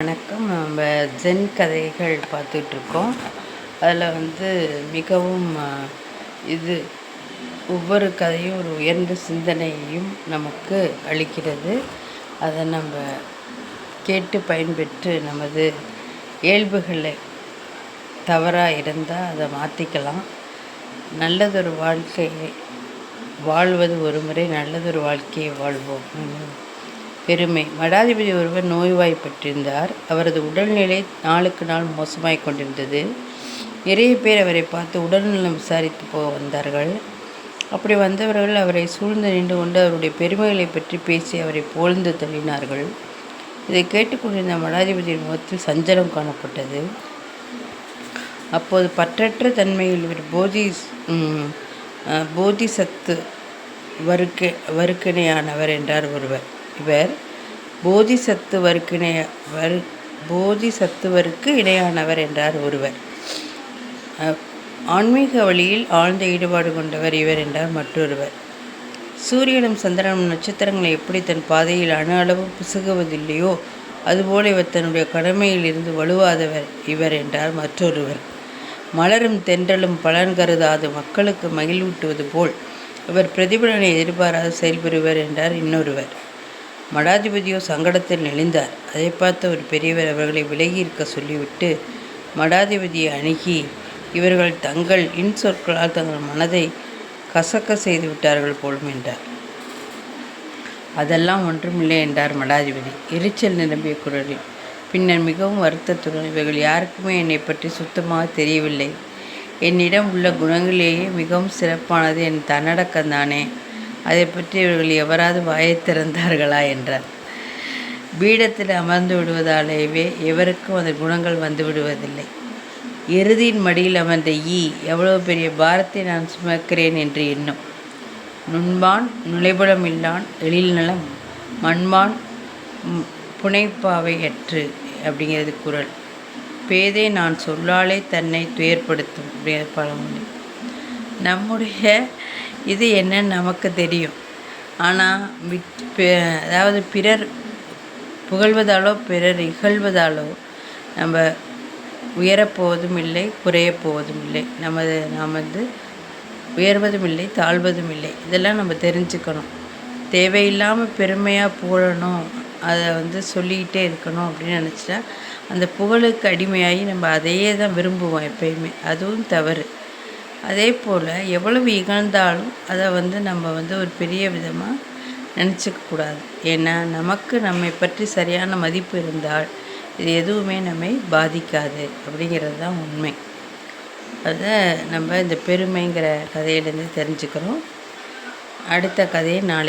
வணக்கம். நம்ம ஜென் கதைகள் பார்த்துட்ருக்கோம். அதில் வந்து மிகவும் இது ஒவ்வொரு கதையும் ஒரு உயர்ந்த சிந்தனையையும் நமக்கு அளிக்கிறது. அதை நம்ம கேட்டு பயன்பெற்று நமது இயல்புகளை தவறாக இருந்தால் அதை மாற்றிக்கலாம் நல்லதொரு வாழ்க்கையை வாழ்வது ஒரு முறை நல்லதொரு வாழ்க்கையை வாழ்வோம். பெருமை. மடாதிபதி ஒருவர் நோய்வாய்ப்பட்டிருந்தார். அவரது உடல்நிலை நாளுக்கு நாள் மோசமாய் கொண்டிருந்தது. நிறைய பேர் அவரை பார்த்து உடல்நலம் விசாரித்து போக வந்தார்கள். அப்படி வந்தவர்கள் அவரை சூழ்ந்து நின்று கொண்டு அவருடைய பெருமைகளை பற்றி பேசி அவரை புகழ்ந்து தள்ளினார்கள். இதை கேட்டுக்கொண்டிருந்த மடாதிபதியின் முகத்தில் சஞ்சலம் காணப்பட்டது. அப்போது பற்றற்ற தன்மையில் இவர் போதி போதிசத்து வருக்க வருக்கிணையானவர் என்றார் ஒருவர். இவர் போதிசத்துவருக்கு இணைய வரு போதிசத்துவருக்கு இணையானவர் என்றார் ஒருவர். ஆன்மீக வழியில் ஆழ்ந்த ஈடுபாடு கொண்டவர் இவர் என்றார் மற்றொருவர். சூரியனும் சந்திரனும் நட்சத்திரங்களை எப்படி தன் பாதையில் அணு அளவு பிசுகுவதில்லையோ அதுபோல இவர் தன்னுடைய கடமையில் இருந்து வலுவாதவர் இவர் என்றார் மற்றொருவர். மலரும் தென்றலும் பலன் கருதாது மக்களுக்கு மகிழ்வூட்டுவது போல் இவர் பிரதிபலனை எதிர்பாராது செயல்பெறுவர் என்றார் இன்னொருவர். மடாதிபதியோ சங்கடத்தில் நெளிந்தார் அதை பார்த்த ஒரு பெரியவர் அவர்களை விலகி இருக்க சொல்லிவிட்டு மடாதிபதியை அணுகி இவர்கள் தங்கள் இன்சொற்களால் தங்கள் மனதை கசக்க செய்து விட்டார்கள் போலும் என்றார். அதெல்லாம் ஒன்றுமில்லை என்றார் மடாதிபதி. எரிச்சல் நிரம்பிய குரலில் பின்னர் மிகவும் வருத்தத்துடன் இவர்கள் யாருக்குமே என்னை பற்றி சுத்தமாக தெரியவில்லை. என்னிடம் உள்ள குணங்களிலேயே மிகவும் சிறப்பானது. என் தன்னடக்கம்தானே. அதை பற்றி இவர்கள் எவராது வாயை திறந்தார்களா என்றார். பீடத்தில் அமர்ந்து விடுவதாலேயே எவருக்கும் அந்த குணங்கள் வந்து விடுவதில்லை. இறுதியின் மடியில் அமர்ந்த ஈ எவ்வளவு பெரிய பாரத்தை நான் சுமக்கிறேன் என்று எண்ணும். நுண்பான் நுழைபுலம் இல்லான் எழில் நலம் மண்பான் புனைப்பாவை அற்று அப்படிங்கிறது குரல். பேதை நான் சொல்லாலே தன்னை துயர்படுத்தும் அப்படிங்கிற பழமொழி. நம்முடைய இது என்னன்னு நமக்கு தெரியும். ஆனால் விட் அதாவது பிறர் புகழ்வதாலோ பிறர் இகழ்வதாலோ நம்ம உயரப்போவதும் இல்லை குறையப்போவதும் இல்லை. நமது நாம் வந்து உயர்வதும் இல்லை தாழ்வதும் இல்லை. இதெல்லாம் நம்ம தெரிஞ்சுக்கணும். தேவையில்லாமல் பெருமையாக புகழணும். அதை வந்து சொல்லிக்கிட்டே இருக்கணும் அப்படின்னு நினச்சிட்டா அந்த புகழுக்கு அடிமையாகி நம்ம அதையே தான் விரும்புவோம் எப்பயுமே. அதுவும் தவறு. அதே போல் எவ்வளவு இகழ்ந்தாலும் அதை வந்து நம்ம வந்து ஒரு பெரிய விதமாக நினச்சிக்கக்கூடாது ஏன்னா நமக்கு நம்மை பற்றி சரியான மதிப்பு இருந்தால் இது எதுவுமே நம்மை பாதிக்காது அப்படிங்கிறது தான் உண்மை. அதை நம்ம இந்த பெருமைங்கிற கதையிலேருந்து தெரிஞ்சுக்கிறோம். அடுத்த கதையை நாளை